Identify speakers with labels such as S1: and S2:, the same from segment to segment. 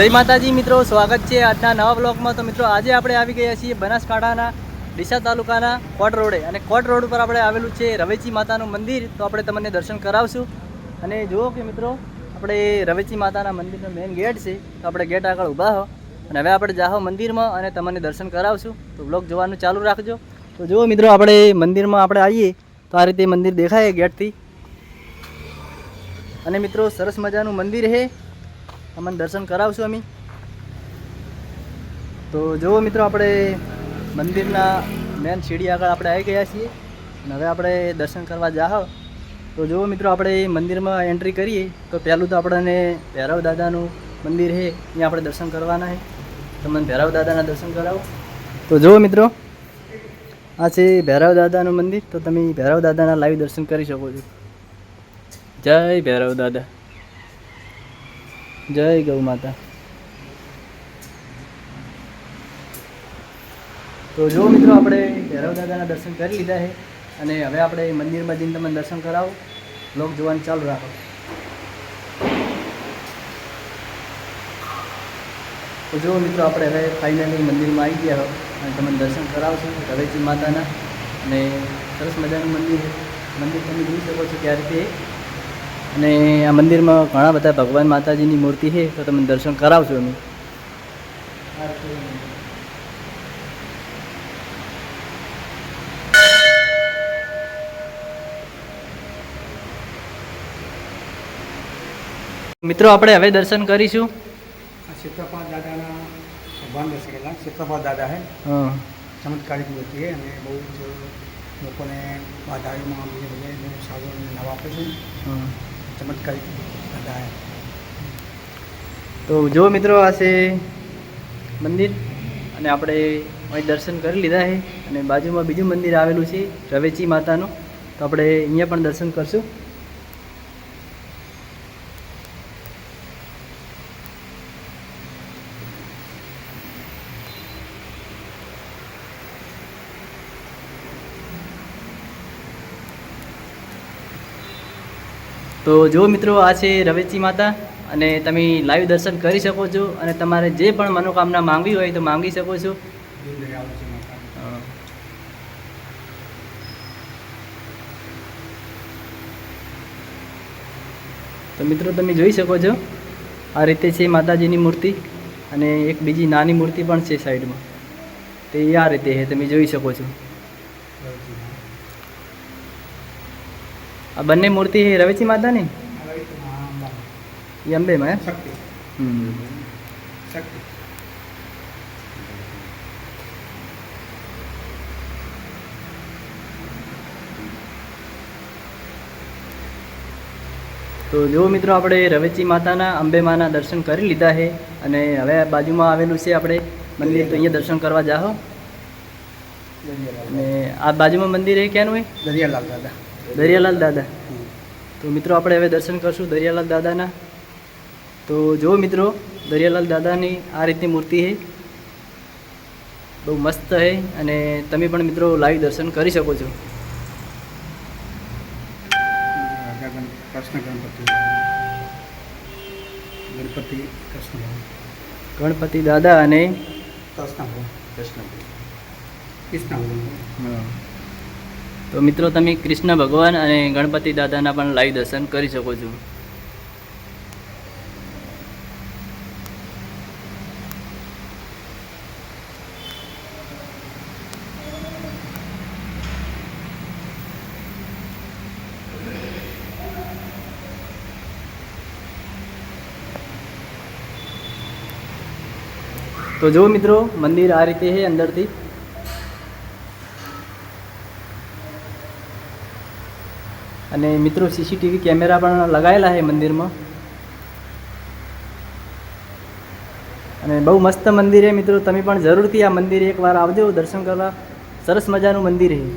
S1: જય માતાજી, મિત્રો. સ્વાગત છે આજના નવા બ્લોગમાં તો મિત્રો, આજે આપણે આવી ગયા છીએ બનાસકાંઠાના ડીસા તાલુકાના કોટ રોડે. અને કોટ રોડ ઉપર આપણે આવેલું છે રવેચી માતાનું મંદિર. તો આપણે તમને દર્શન કરાવશું. અને જુઓ કે મિત્રો, આપણે રવેચી માતાના મંદિરનો મેઇન ગેટ છે. તો આપણે ગેટ આગળ ઊભા હો. અને હવે આપણે જાહો મંદિરમાં અને તમને દર્શન કરાવશું. તો બ્લોગ જોવાનું ચાલુ રાખજો. તો જુઓ મિત્રો, આપણે મંદિરમાં આપણે આવીએ. તો આ રીતે મંદિર દેખાય ગેટથી અને મિત્રો, સરસ મજાનું મંદિર છે. તમને દર્શન કરાવશું અમે. તો જુઓ મિત્રો, આપણે મંદિરના મેન સીડી આગળ આપણે આવી ગયા છીએ. અને હવે આપણે દર્શન કરવા જાઓ. તો જુઓ મિત્રો, આપણે મંદિરમાં એન્ટ્રી કરીએ. તો પહેલું તો આપણને ભૈરવ દાદાનું મંદિર છે, ત્યાં આપણે દર્શન કરવાના છે. તમને ભૈરવ દાદાના દર્શન કરાવો. તો જુઓ મિત્રો, આ છે ભૈરવ દાદાનું મંદિર. તો તમે ભૈરવ દાદાના લાઈવ દર્શન કરી શકો છો. જય ભૈરવ દાદા. જય ગૌ માતા. તો જો મિત્રો આપણે ભૈરવ દાદાના દર્શન કરી લીધા છે અને હવે આપણે મંદિરમાં જઈને તમને દર્શન કરાવો. લોક જોવાનું ચાલુ રાખો. તો જો મિત્રો આપણે હવે ફાઇનલી મંદિરમાં આવી ગયા અને તમને દર્શન કરાવશું ધવેચી માતાના. અને સરસ મજાનું મંદિર મંદિર તમે જોઈ શકો છો ત્યારે રીતે અને આ મંદિરમાં ઘણા બધા ભગવાન માતાજીની મૂર્તિ છે તો તમે દર્શન કરાવજો અમે મિત્રો આપણે હવે દર્શન કરીશું.
S2: આ દાદાના ભગવાન બેસેલા ક્ષેત્રપાલ દાદા હે
S1: હા.
S2: ચમત્કારિક મૂર્તિ છે અને બહુ જ લોકોને બાધારીમાં બીજે બધે સારું નવા આપે છે.
S1: હા.
S2: ચમત્કારિક દાદા
S1: તો જો મિત્રો, આ છે મંદિર અને આપણે અહીં દર્શન કરી લીધા છે અને બાજુમાં બીજું મંદિર આવેલું છે રવેચી માતાનું. તો આપણે અહીંયા પણ દર્શન કરશું. તો જો મિત્રો, આ છે રવેચી માતા અને તમે લાઈવ દર્શન કરી શકો છો અને તમારે જે પણ મનોકામના માંગવી હોય તો માંગી શકો છો. તો મિત્રો, તમે જોઈ શકો છો, આ રીતે છે માતાજીની મૂર્તિ અને એક બીજી નાની મૂર્તિ પણ છે સાઈડમાં. તે આ રીતે છે, તમે જોઈ શકો છો. આ બંને મૂર્તિ છે રવેચી માતાની એ અંબેમાં હમ. તો જો મિત્રો આપણે રવેચી માતાના અંબે માના દર્શન કરી લીધા છે અને હવે બાજુમાં આવેલું છે આપણે મંદિર. તો અહીંયા દર્શન કરવા જાઓ. અને આ બાજુમાં મંદિર એ ક્યાંનું હોય
S2: દરિયાલાલ દાદા.
S1: દરિયાલાલ દાદા. તો મિત્રો આપણે હવે દર્શન કરશું દરિયાલાલ દાદાના. તો જો મિત્રો દરિયાલાલ દાદાની આ રીતની મૂર્તિ છે. બહુ મસ્ત છે અને તમે પણ મિત્રો લાઈવ દર્શન કરી શકો છો.
S2: કૃષ્ણ ગણપતિ ગણપતિ કૃષ્ણ
S1: ગણપતિ દાદા અને
S2: કૃષ્ણ કૃષ્ણ કૃષ્ણ
S1: તો મિત્રો, તમે કૃષ્ણ ભગવાન અને ગણપતિ દાદાના પણ લાઈવ દર્શન કરી શકો છો. તો જો મિત્રો, મંદિર આ રીતે છે અંદરથી. અને મિત્રો સીસીટીવી કેમેરા પણ લગાવેલા છે મંદિરમાં. અને બહુ મસ્ત મંદિર છે મિત્રો. તમે પણ જરૂરથી આ મંદિર એકવાર આવજો. દર્શન કરવા. સરસ મજાનું મંદિર છે.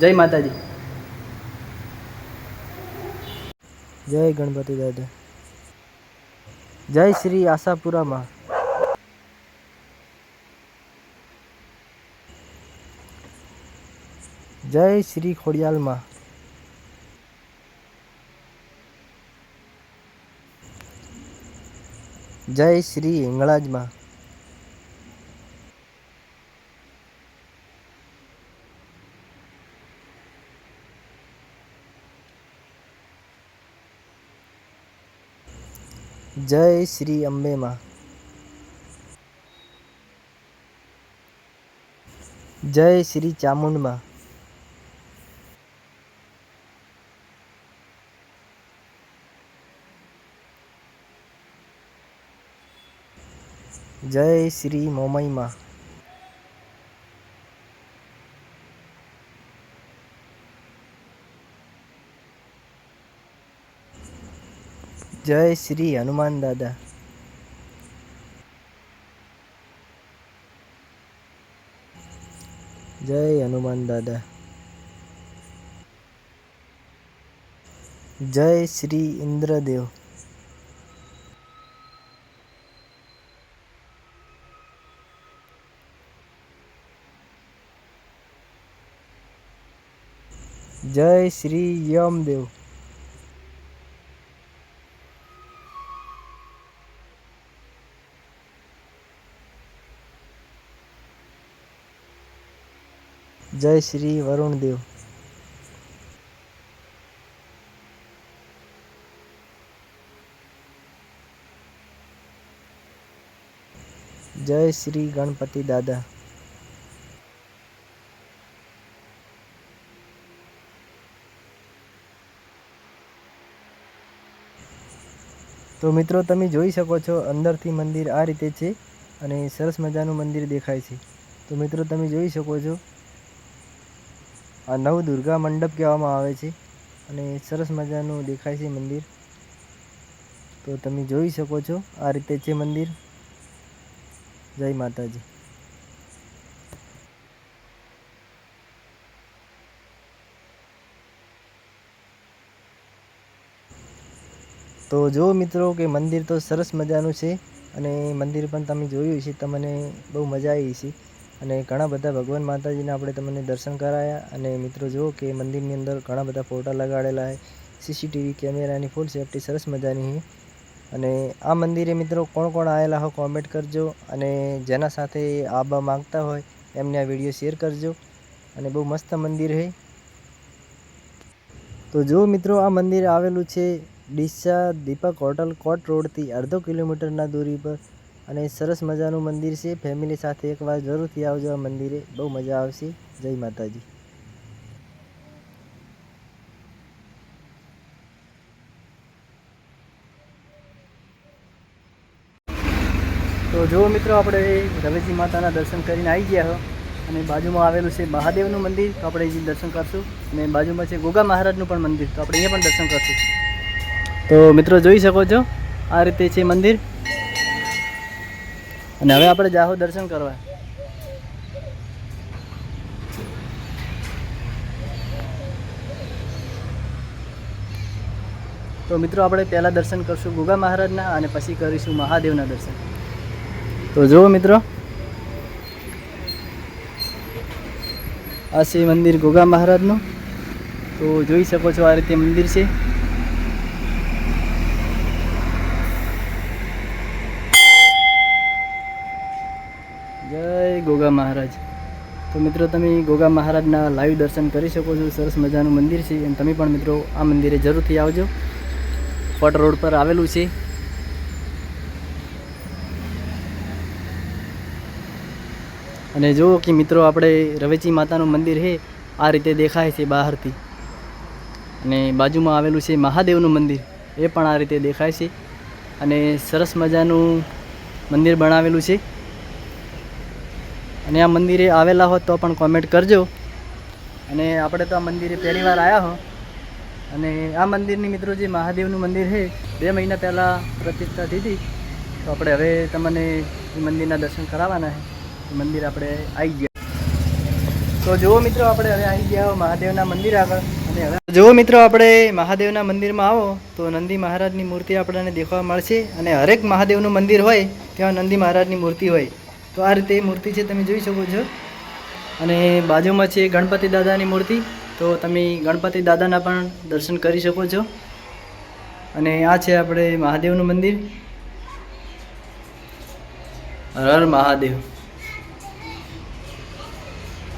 S1: જય માતાજી. જય ગણપતિ દાદા. જય શ્રી આશાપુરામાં. જય શ્રી ખોડિયાલમાં જય શ્રી હિંગળાજમાં જય શ્રી અંબેમાં જય શ્રી ચામુંડમાં જય શ્રી મોમઈમાં જય શ્રી હનુમાન દાદા. જય હનુમાન દાદા. જય શ્રી ઇન્દ્રદેવ. જય શ્રી યમદેવ જય શ્રી વરુણદેવ જય શ્રી ગણપતિ દાદા તો મિત્રો, તમે જોઈ શકો છો અંદરથી મંદિર આ રીતે છે અને સરસ મજાનું મંદિર દેખાય છે. તો મિત્રો, તમે જોઈ શકો છો આ નવ દુર્ગા મંડપ કહેવામાં આવે છે અને સરસ મજાનું દેખાય છે મંદિર. તો તમે જોઈ શકો છો આ રીતે છે મંદિર. જય માતાજી. તો જો મિત્રો કે મંદિર તો સરસ મજાનું છે અને મંદિર પણ તમે જોયું છે તમને બહુ મજા આવી છે અને ઘણા બધા ભગવાન માતાજીના આપણે તમને દર્શન કરાયા અને મિત્રો જુઓ કે મંદિરની અંદર ઘણા બધા ફોટા લગાડેલા છે સીસીટીવી કેમેરાની ફૂલ સેફટી સરસ મજાની છે. અને આ મંદિરે મિત્રો કોણ કોણ આવેલા હો કોમેન્ટ કરજો અને જેના સાથે આવવા માંગતા હોય એમને આ વીડિયો શેર કરજો. અને બહુ મસ્ત મંદિર છે. તો જો મિત્રો આ મંદિર આવેલું છે ડીસા દીપક હોટલ કોટ રોડથી અડધો કિલોમીટરના દૂરી પર અને સરસ મજાનું મંદિર છે. ફેમિલી સાથે એકવાર જરૂરથી આવજો આ મંદિરે. બહુ મજા આવશે. જય માતાજી. તો જો મિત્રો, આપણે રવેજી માતાના દર્શન કરીને આવી ગયા હો. અને બાજુમાં આવેલું છે મહાદેવનું મંદિર. તો આપણે દર્શન કરશું. અને બાજુમાં છે ગોગા મહારાજનું પણ મંદિર. તો આપણે અહીંયા પણ દર્શન કરશું. તો મિત્રો જોઈ શકો છો, આ રીતે છે મંદિર. અને હવે આપણે જાહો દર્શન કરવા. તો મિત્રો આપણે પહેલાં દર્શન કરશું ગોગા મહારાજના અને પછી કરીશું મહાદેવના દર્શન. તો જુઓ મિત્રો. આ છે મંદિર ગોગા મહારાજનું. તો જોઈ શકો છો આ રીતે મંદિર છે જય ગોગા મહારાજ. તો મિત્રો, તમે ગોગા મહારાજના લાઈવ દર્શન કરી શકો છો. સરસ મજાનું મંદિર છે અને તમે પણ મિત્રો આ મંદિરે જરૂરથી આવજો. ફટ રોડ પર આવેલું છે. અને જુઓ કે મિત્રો, આપણે રવેચી માતાનું મંદિર છે. આ રીતે દેખાય છે બહારથી. અને બાજુમાં આવેલું છે મહાદેવનું મંદિર. એ પણ આ રીતે દેખાય છે. અને સરસ મજાનું મંદિર બનાવેલું છે. અને આ મંદિરે આવેલા હો તો પણ કોમેન્ટ કરજો. અને આપણે તો આ મંદિરે પહેલી વાર આવ્યા હો. અને આ મંદિરની મિત્રો જે મહાદેવનું મંદિર છે, બે મહિના પહેલાં પ્રતિષ્ઠા થઈ તો આપણે હવે તમને મંદિરના દર્શન કરાવવાના છે. મંદિર આપણે આવી ગયા. તો જુઓ મિત્રો, આપણે હવે આવી ગયા મહાદેવના મંદિર આગળ. અને હવે જુઓ મિત્રો, આપણે મહાદેવના મંદિરમાં આવો. તો નંદી મહારાજની મૂર્તિ આપણને દેખવા મળશે. અને હરેક મહાદેવનું મંદિર હોય, ત્યાં નંદી મહારાજની મૂર્તિ હોય. તો આ રીતે મૂર્તિ છે તમે જોઈ શકો છો. અને બાજુમાં છે ગણપતિ દાદાની મૂર્તિ, તો તમે ગણપતિ દાદાના પણ દર્શન કરી શકો છો. અને આ છે આપણે મહાદેવનું મંદિર. હર મહાદેવ.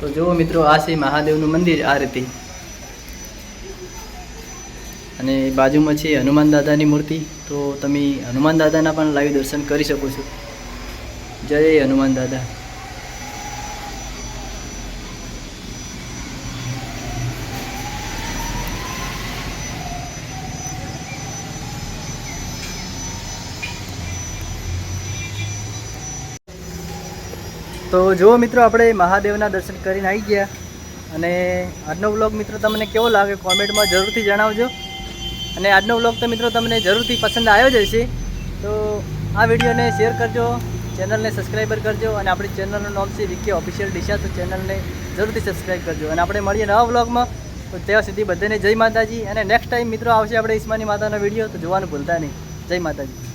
S1: તો જુઓ મિત્રો, આ છે મહાદેવનું મંદિર આ રીતે. અને બાજુમાં છે હનુમાન દાદાની મૂર્તિ, તો તમે હનુમાન દાદાના પણ લાઈવ દર્શન કરી શકો છો. જય હનુમાન દાદા. તો જુઓ મિત્રો, આપણે મહાદેવના દર્શન કરીને આવી ગયા. અને આજનો વ્લોગ મિત્રો, તમને કેવો લાગે કોમેન્ટમાં જરૂરથી જણાવજો. અને આજનો વ્લોગ તો મિત્રો, તમને જરૂરથી પસંદ આવ્યો જ હશે. તો આ વિડીયોને શેર કરજો. ચેનલને સબસ્ક્રાઈબર કરજો અને આપણી ચેનલનું નામ છે વિકી ઓફિશિયલ ડિશા તો ચેનલને જરૂરથી સબસ્ક્રાઈબ કરજો. અને આપણે મળીએ નવા વ્લોગમાં તો ત્યાં સુધી બધાને જય માતાજી. અને નેક્સ્ટ ટાઈમ મિત્રો આવશે આપણે ઈસ્માની માતાનો વીડિયો તો જોવાનું ભૂલતા નહીં. જય માતાજી.